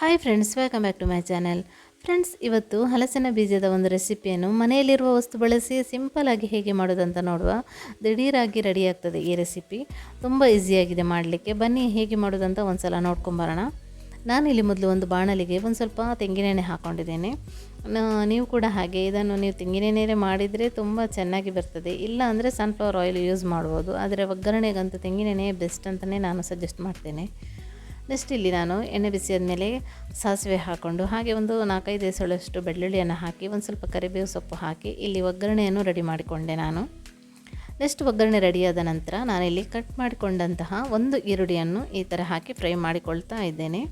Hi friends welcome back to my channel friends ಇವತ್ತು ಹಲಸಿನ ಬೀಜದ ಒಂದು ರೆಸಿಪಿಯನ್ನು ಮನೆಯಲ್ಲಿರುವ ವಸ್ತು ಬಳಸಿ ಸಿಂಪಲಾಗಿ ಹೇಗೆ ಮಾಡೋದಂತ ನೋಡುವ. ದಿಢೀರಾಗಿ ರೆಡಿ ಆಗ್ತದೆ ಈ ರೆಸಿಪಿ ತುಂಬ ಈಸಿಯಾಗಿದೆ ಮಾಡಲಿಕ್ಕೆ. ಬನ್ನಿ ಹೇಗೆ ಮಾಡೋದಂತ ಒಂದು ಸಲ ನೋಡ್ಕೊಂಬರೋಣ ನಾನಿಲ್ಲಿ ಮೊದಲು ಒಂದು ಬಾಣಲಿಗೆ ಒಂದು ಸ್ವಲ್ಪ ತೆಂಗಿನೆಣ್ಣೆ ಹಾಕ್ಕೊಂಡಿದ್ದೇನೆ ನೀವು ಕೂಡ ಹಾಗೆ ಇದನ್ನು ನೀವು ತೆಂಗಿನೆಣ್ಣೆ ಮಾಡಿದರೆ ತುಂಬ ಚೆನ್ನಾಗಿ ಬರ್ತದೆ. ಇಲ್ಲ ಅಂದರೆ ಸನ್ಫ್ಲವರ್ ಆಯಿಲ್ ಯೂಸ್ ಮಾಡ್ಬೋದು. ಆದರೆ ಒಗ್ಗರಣೆಗಂತೂ ತೆಂಗಿನೆಣ್ಣೆ ಬೆಸ್ಟ್ ಅಂತಲೇ ನಾನು ಸಜೆಸ್ಟ್ ಮಾಡ್ತೇನೆ. ನೆಕ್ಸ್ಟ್ ಇಲ್ಲಿ ನಾನು ಎಣ್ಣೆ ಬಿಸಿ ಮೇಲೆ ಸಾಸಿವೆ ಹಾಕ್ಕೊಂಡು ಹಾಗೆ ಒಂದು ನಾಲ್ಕೈದು ಎಸಳಷ್ಟು ಬೆಳ್ಳುಳ್ಳಿಯನ್ನು ಹಾಕಿ, ಒಂದು ಸ್ವಲ್ಪ ಕರಿಬೇವು ಸೊಪ್ಪು ಹಾಕಿ ಇಲ್ಲಿ ಒಗ್ಗರಣೆಯನ್ನು ರೆಡಿ ಮಾಡಿಕೊಂಡೆ ನಾನು. ನೆಕ್ಸ್ಟ್ ಒಗ್ಗರಣೆ ರೆಡಿಯಾದ ನಂತರ ನಾನಿಲ್ಲಿ ಕಟ್ ಮಾಡಿಕೊಂಡಂತಹ ಒಂದು ಈರುಳ್ಳಿಯನ್ನು ಈ ಥರ ಹಾಕಿ ಫ್ರೈ ಮಾಡಿಕೊಳ್ತಾ ಇದ್ದೇನೆ.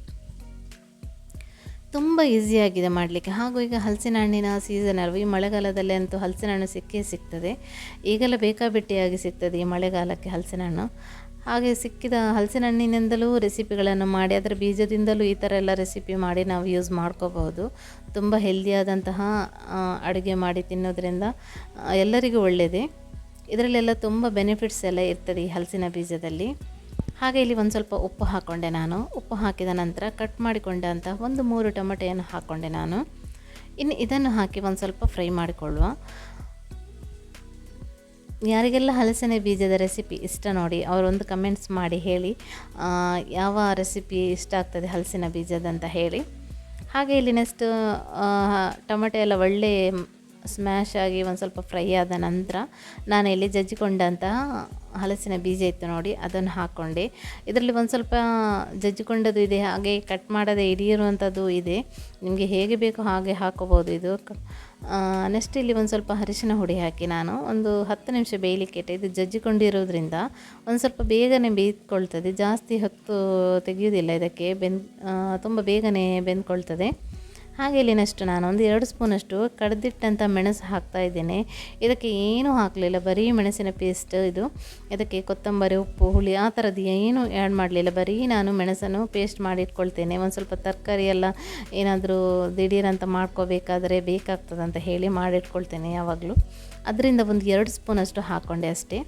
ತುಂಬ ಈಸಿಯಾಗಿದೆ ಮಾಡಲಿಕ್ಕೆ. ಹಾಗೂ ಈಗ ಹಲಸಿನ ಹಣ್ಣಿನ ಸೀಸನ್ ಅಲ್ವ, ಈ ಮಳೆಗಾಲದಲ್ಲಿ ಅಂತೂ ಹಲಸಿನ ಹಣ್ಣು ಸಿಕ್ಕೇ ಸಿಗ್ತದೆ. ಈಗೆಲ್ಲ ಬೇಕಾಬಿಟ್ಟಿಯಾಗಿ ಸಿಗ್ತದೆ ಈ ಮಳೆಗಾಲಕ್ಕೆ ಹಲಸಿನ ಹಣ್ಣು ಹಾಗೆ ಸಿಕ್ಕಿದ ಹಲಸಿನ ಹಣ್ಣಿನಿಂದಲೂ ರೆಸಿಪಿಗಳನ್ನು ಮಾಡಿ, ಅದರ ಬೀಜದಿಂದಲೂ ಈ ಥರ ಎಲ್ಲ ರೆಸಿಪಿ ಮಾಡಿ ನಾವು ಯೂಸ್ ಮಾಡ್ಕೋಬಹುದು. ತುಂಬ ಹೆಲ್ದಿಯಾದಂತಹ ಅಡುಗೆ ಮಾಡಿ ತಿನ್ನೋದ್ರಿಂದ ಎಲ್ಲರಿಗೂ ಒಳ್ಳೆಯದೇ ಇದರಲ್ಲೆಲ್ಲ ತುಂಬ ಬೆನಿಫಿಟ್ಸ್ ಎಲ್ಲ ಇರ್ತದೆ ಈ ಹಲಸಿನ ಬೀಜದಲ್ಲಿ. ಹಾಗೆ ಇಲ್ಲಿ ಒಂದು ಸ್ವಲ್ಪ ಉಪ್ಪು ಹಾಕ್ಕೊಂಡೆ ನಾನು. ಉಪ್ಪು ಹಾಕಿದ ನಂತರ ಕಟ್ ಮಾಡಿಕೊಂಡಂತಹ ಒಂದು ಮೂರು ಟೊಮೆಟೊಯನ್ನು ಹಾಕ್ಕೊಂಡೆ ನಾನು. ಇನ್ನು ಇದನ್ನು ಹಾಕಿ ಒಂದು ಸ್ವಲ್ಪ ಫ್ರೈ ಮಾಡಿಕೊಳ್ಳುವ. ಯಾರಿಗೆಲ್ಲ ಹಲಸಿನ ಬೀಜದ ರೆಸಿಪಿ ಇಷ್ಟ ನೋಡಿ ಅವರೊಂದು ಕಮೆಂಟ್ಸ್ ಮಾಡಿ ಹೇಳಿ ಯಾವ ರೆಸಿಪಿ ಇಷ್ಟ ಆಗ್ತದೆ ಹಲಸಿನ ಬೀಜದಂತ ಹೇಳಿ. ಹಾಗೆ ಇಲ್ಲಿ ನೆಕ್ಸ್ಟ್ ಟೊಮೆಟೊ ಎಲ್ಲ ಒಳ್ಳೆ ಸ್ಮ್ಯಾಶ್ ಆಗಿ ಒಂದು ಸ್ವಲ್ಪ ಫ್ರೈ ಆದ ನಂತರ ನಾನು ಇಲ್ಲಿ ಜಜ್ಜಿಕೊಂಡಂತಹ ಹಲಸಿನ ಬೀಜ ಇತ್ತು ನೋಡಿ, ಅದನ್ನು ಹಾಕ್ಕೊಂಡೆ ಇದರಲ್ಲಿ ಒಂದು ಸ್ವಲ್ಪ ಜಜ್ಜಿಕೊಂಡದ್ದು ಇದೆ, ಹಾಗೆ ಕಟ್ ಮಾಡದೆ ಹಿಡಿಯಿರುವಂಥದ್ದು ಇದೆ. ನಿಮಗೆ ಹೇಗೆ ಬೇಕೋ ಹಾಗೆ ಹಾಕೋಬೋದು ಇದು. ನೆಕ್ಸ್ಟ್ ಇಲ್ಲಿ ಒಂದು ಸ್ವಲ್ಪ ಅರಿಶಿನ ಹುಡಿ ಹಾಕಿ ನಾನು ಒಂದು ಹತ್ತು ನಿಮಿಷ ಬೇಯಲಿಕ್ಕೆ ಇಟ್ಟೆ, ಇದು ಜಜ್ಜಿಕೊಂಡಿರೋದ್ರಿಂದ ಒಂದು ಸ್ವಲ್ಪ ಬೇಗನೆ ಬೇಯ್ಕೊಳ್ತದೆ. ಜಾಸ್ತಿ ಹೊತ್ತು ತೆಗೆಯೋದಿಲ್ಲ ಇದಕ್ಕೆ, ಬೆಂದ್ ತುಂಬ ಬೇಗನೆ ಬೆಂದ್ಕೊಳ್ತದೆ. ಹಾಗೆ ಇಲ್ಲಿನಷ್ಟು ಒಂದು ಎರಡು ಸ್ಪೂನಷ್ಟು ಕಡ್ದಿಟ್ಟಂಥ ಮೆಣಸು ಹಾಕ್ತಾ ಇದ್ದೇನೆ. ಇದಕ್ಕೆ ಏನೂ ಹಾಕಲಿಲ್ಲ. ಬರೀ ಮೆಣಸಿನ ಪೇಸ್ಟ್ ಇದು. ಇದಕ್ಕೆ ಕೊತ್ತಂಬರಿ, ಉಪ್ಪು, ಹುಳಿ, ಆ ಥರದ್ದು ಏನೂ ಆ್ಯಡ್ ಮಾಡಲಿಲ್ಲ. ಬರೀ ನಾನು ಮೆಣಸನ್ನು ಪೇಸ್ಟ್ ಮಾಡಿ ಇಟ್ಕೊಳ್ತೇನೆ. ಒಂದು ಸ್ವಲ್ಪ ತರಕಾರಿ ಎಲ್ಲ ಏನಾದರೂ ದಿಢೀರಂತ ಮಾಡ್ಕೋಬೇಕಾದರೆ ಬೇಕಾಗ್ತದಂತ ಹೇಳಿ ಮಾಡಿಟ್ಕೊಳ್ತೇನೆ ಯಾವಾಗಲೂ. ಅದರಿಂದ ಒಂದು ಎರಡು ಸ್ಪೂನಷ್ಟು ಹಾಕ್ಕೊಂಡೆ ಅಷ್ಟೇ.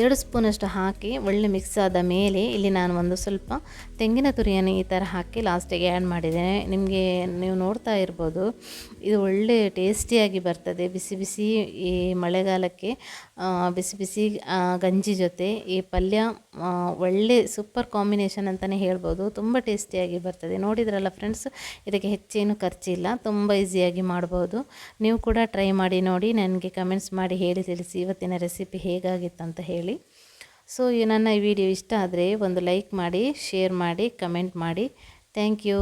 ಎರಡು ಸ್ಪೂನಷ್ಟು ಹಾಕಿ ಒಳ್ಳೆ ಮಿಕ್ಸ್ ಆದ ಮೇಲೆ ಇಲ್ಲಿ ನಾನು ಒಂದು ಸ್ವಲ್ಪ ತೆಂಗಿನ ತುರಿಯನ್ನು ಈ ಥರ ಹಾಕಿ ಲಾಸ್ಟಿಗೆ ಆ್ಯಡ್ ಮಾಡಿದ್ದೇನೆ. ನಿಮಗೆ ನೀವು ನೋಡ್ತಾ ಇರ್ಬೋದು, ಇದು ಒಳ್ಳೆ ಟೇಸ್ಟಿಯಾಗಿ ಬರ್ತದೆ. ಬಿಸಿ ಬಿಸಿ ಈ ಮಳೆಗಾಲಕ್ಕೆ ಬಿಸಿ ಬಿಸಿ ಗಂಜಿ ಜೊತೆ ಈ ಪಲ್ಯ ಒಳ್ಳೆ ಸೂಪರ್ ಕಾಂಬಿನೇಷನ್ ಅಂತಲೇ ಹೇಳ್ಬೋದು. ತುಂಬ ಟೇಸ್ಟಿಯಾಗಿ ಬರ್ತದೆ. ನೋಡಿದ್ರಲ್ಲ ಫ್ರೆಂಡ್ಸ್ ಇದಕ್ಕೆ ಹೆಚ್ಚೇನು ಖರ್ಚಿಲ್ಲ. ತುಂಬ ಈಸಿಯಾಗಿ ಮಾಡ್ಬೋದು. ನೀವು ಕೂಡ ಟ್ರೈ ಮಾಡಿ ನೋಡಿ, ನನಗೆ ಕಮೆಂಟ್ಸ್ ಮಾಡಿ ಹೇಳಿ ತಿಳಿಸಿ ಇವತ್ತಿನ ರೆಸಿಪಿ ಹೇಗಾಗಿತ್ತು ಅಂತ ಹೇಳಿ ಸೊ ನನ್ನ ಈ ವಿಡಿಯೋ ಇಷ್ಟ ಆದರೆ ಒಂದು ಲೈಕ್ ಮಾಡಿ ಶೇರ್ ಮಾಡಿ ಕಮೆಂಟ್ ಮಾಡಿ. Thank you